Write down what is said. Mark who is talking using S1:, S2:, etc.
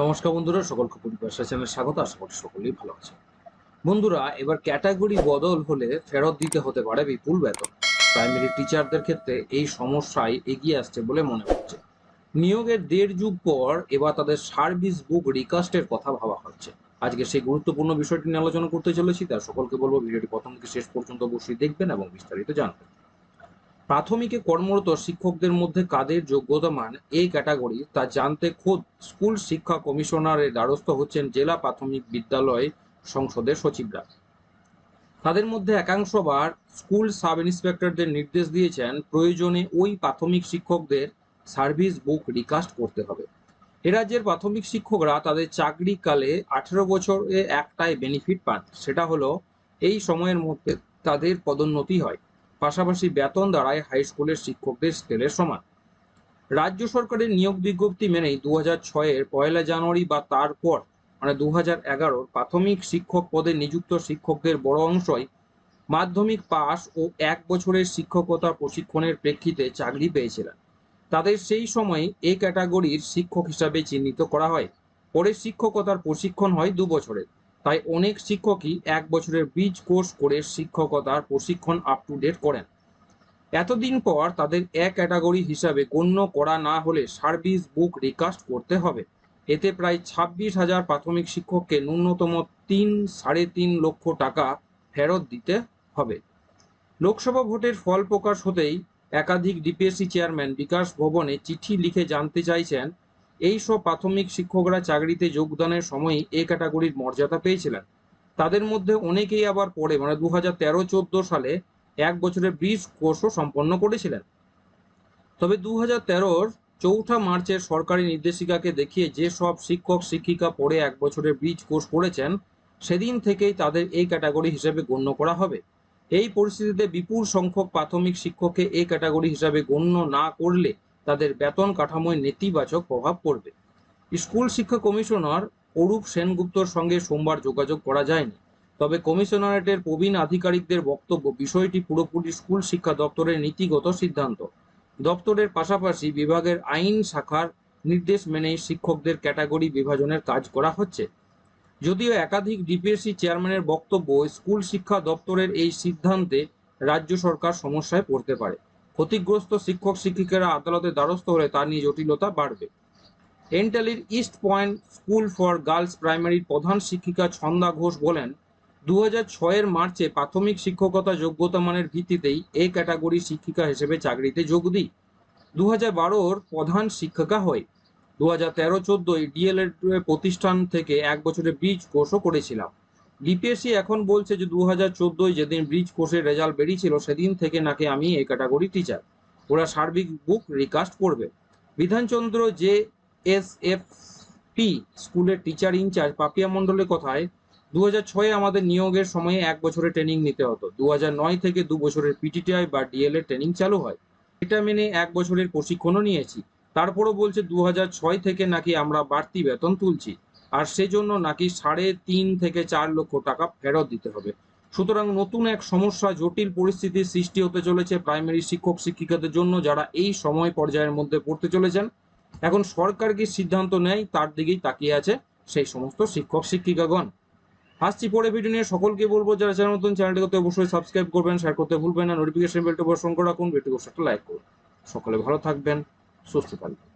S1: নমস্কার বন্ধুরা সকলকে পরিবার চ্যানেলে স্বাগত। আশা করি সকলেই ভালো আছে বন্ধুরা, এবার ক্যাটাগরি বদল হলে ফেরত দিতে হতে পারে বিপুল বেতন। প্রাইমারি টিচারদের ক্ষেত্রে এই সমস্যায় এগিয়ে আসছে বলে মনে হচ্ছে। নিয়োগের দেড় যুগ পর এবার তাদের সার্ভিস বুক রিকাস্টের কথা ভাবা হচ্ছে। আজকে সেই গুরুত্বপূর্ণ বিষয়টি নিয়ে আলোচনা করতে চলেছি, তার সকলকে বলব, ভিডিওটি প্রথম থেকে শেষ পর্যন্ত অবশ্যই দেখবেন এবং বিস্তারিত জানবেন। প্রাথমিকে কর্মরত শিক্ষকদের মধ্যে কাদের যোগ্যতা মান এই ক্যাটাগরি তা জানতে খোদ স্কুল শিক্ষা কমিশনারের দ্বারস্থ হচ্ছেন জেলা প্রাথমিক বিদ্যালয় সংসদের সচিবরা। তাদের মধ্যে একাংশবার স্কুল সাব ইন্সপেক্টরদের নির্দেশ দিয়েছেন, প্রয়োজনে ওই প্রাথমিক শিক্ষকদের সার্ভিস বুক রিকাস্ট করতে হবে। রাজ্যের প্রাথমিক শিক্ষকরা তাদের চাকরিকালে আঠেরো বছরে একটাই বেনিফিট পান, সেটা হলো এই সময়ের মধ্যে তাদের পদোন্নতি হয়। পাশাপাশি বেতন দাঁড়ায় হাই স্কুলের শিক্ষকদের স্কেলের সমান। রাজ্য সরকারের নিয়োগ বিজ্ঞপ্তি মেনেই দু হাজার ছয়ের পয়লা জানুয়ারি বা তারপর মানে দু হাজার এগারোর প্রাথমিক শিক্ষক পদে নিযুক্ত শিক্ষকদের বড় অংশই মাধ্যমিক পাস ও এক বছরের শিক্ষকতা প্রশিক্ষণের প্রেক্ষিতে চাকরি পেয়েছিলেন। তাদের সেই সময় এ ক্যাটাগরির শিক্ষক হিসাবে চিহ্নিত করা হয়। পরে শিক্ষকতার প্রশিক্ষণ হয় দু বছরের। তাই অনেক শিক্ষকই এক বছরের ব্রিজ কোর্স করে শিক্ষকতার প্রশিক্ষণ আপ টু ডেট করেন। এতদিন পর তাদের এক ক্যাটাগরি হিসাবে গণ্য করা না হলে সার্ভিস বুক রিকাস্ট করতে হবে। এতে প্রায় ছাব্বিশ হাজার প্রাথমিক শিক্ষককে ন্যূনতম তিন, সাড়ে তিন লক্ষ টাকা ফেরত দিতে হবে। লোকসভা ভোটের ফল প্রকাশ হতেই একাধিক ডিপিএসসি চেয়ারম্যান বিকাশ ভবনে চিঠি লিখে জানতে চাইছেন এই সব প্রাথমিক শিক্ষকরা চাকরিতে যোগদানের সময়ই এ ক্যাটাগরির মর্যাদা পেয়েছিলেন। তাদের মধ্যে অনেকেই আবার পরে মানে দু হাজার তেরো সালে এক বছরের ব্রিজ কোর্সও সম্পন্ন করেছিলেন। তবে দু হাজার তেরোর চৌঠা মার্চের সরকারি নির্দেশিকাকে দেখিয়ে যে সব শিক্ষক, শিক্ষিকা পরে এক বছরের ব্রিজ কোর্স করেছেন, সেদিন থেকেই তাদের এই ক্যাটাগরি হিসেবে গণ্য করা হবে। এই পরিস্থিতিতে বিপুল সংখ্যক প্রাথমিক শিক্ষককে এই ক্যাটাগরি হিসাবে গণ্য না করলে তাদের বেতন কাঠামোয় নেতিবাচক প্রভাব পড়বে। স্কুল শিক্ষা কমিশনার অরূপ সেনগুপ্তর সঙ্গে সোমবার যোগাযোগ করা যায়নি। তবে কমিশনারেটের প্রবীণ আধিকারিকদের বক্তব্য, বিষয়টি পুরোপুরি স্কুল শিক্ষা দপ্তরের নীতিগত সিদ্ধান্ত। দপ্তরের পাশাপাশি বিভাগের আইন শাখার নির্দেশ মেনেই শিক্ষকদের ক্যাটাগরি বিভাজনের কাজ করা হচ্ছে। যদিও একাধিক ডিপিএসসি চেয়ারম্যানের বক্তব্য, স্কুল শিক্ষা দপ্তরের এই সিদ্ধান্তে রাজ্য সরকার সমস্যায় পড়তে পারে। ক্ষতিগ্রস্ত শিক্ষক, শিক্ষিকারা আদালতে দ্বারস্থ হলে তা নিয়ে জটিলতা বাড়বে। এন্টালির East Point school for girls প্রাইমারির প্রধান শিক্ষিকা ছন্দা ঘোষ বলেন দু হাজার ছয়ের মার্চে প্রাথমিক শিক্ষকতা যোগ্যতা মানের ভিত্তিতেই এ ক্যাটাগরি শিক্ষিকা হিসেবে চাকরিতে যোগ দিই। দু হাজার প্রধান শিক্ষিকা হই দু হাজার তেরো চোদ্দোয় ডিএলএড প্রতিষ্ঠান থেকে এক বছরের বীজ কোর্সও করেছিলাম। ডিপিএসসি এখন বলছে যে দু হাজার চোদ্দোয় যেদিন ব্রিজ কোর্সের রেজাল্ট বেরিয়েছিল, সেদিন থেকে নাকি আমি এই ক্যাটাগরি টিচার ওরা সার্বিক বুক রিকাস্ট করবে। বিধানচন্দ্র যে এস এফ পি স্কুলের টিচার ইনচার্জ পাপিয়া মণ্ডলের কথায় দু হাজার ছয়ে আমাদের নিয়োগের সময়ে এক বছরের ট্রেনিং নিতে হতো। দু নয় থেকে দু বছরের পিটিটিআই বা ডিএলএ ট্রেনিং চালু হয়। এটা মেনে এক বছরের প্রশিক্ষণও নিয়েছি। তারপরও বলছে দু ছয় থেকে নাকি আমরা বাড়তি বেতন তুলছি। আর সেজন্য নাকি সাড়ে তিন থেকে চার লক্ষ টাকা ফেরত দিতে হবে। সুতরাং নতুন এক সমস্যা, জটিল পরিস্থিতির সৃষ্টি হতে চলেছে প্রাইমারি শিক্ষক শিক্ষিকাদের জন্য যারা এই সময় পর্যায়ের মধ্যে পড়তে চলেছেন। এখন সরকার কি সিদ্ধান্ত নেয়, তার দিকেই তাকিয়ে আছে সেই সমস্ত শিক্ষক শিক্ষিকাগণ। আসছি পরে ভিডিও নিয়ে, সকলকে বলব, যারা চ্যানেল নতুন চ্যানেলটি করতে অবশ্যই সাবস্ক্রাইব করবেন শেয়ার করতে ভুলবেন না নোটিফিকেশন বেলটা অবশ্যই করে রাখুন ভিডিও সাথে লাইক করুন। সকলে ভালো থাকবেন, সুস্থ থাকবেন।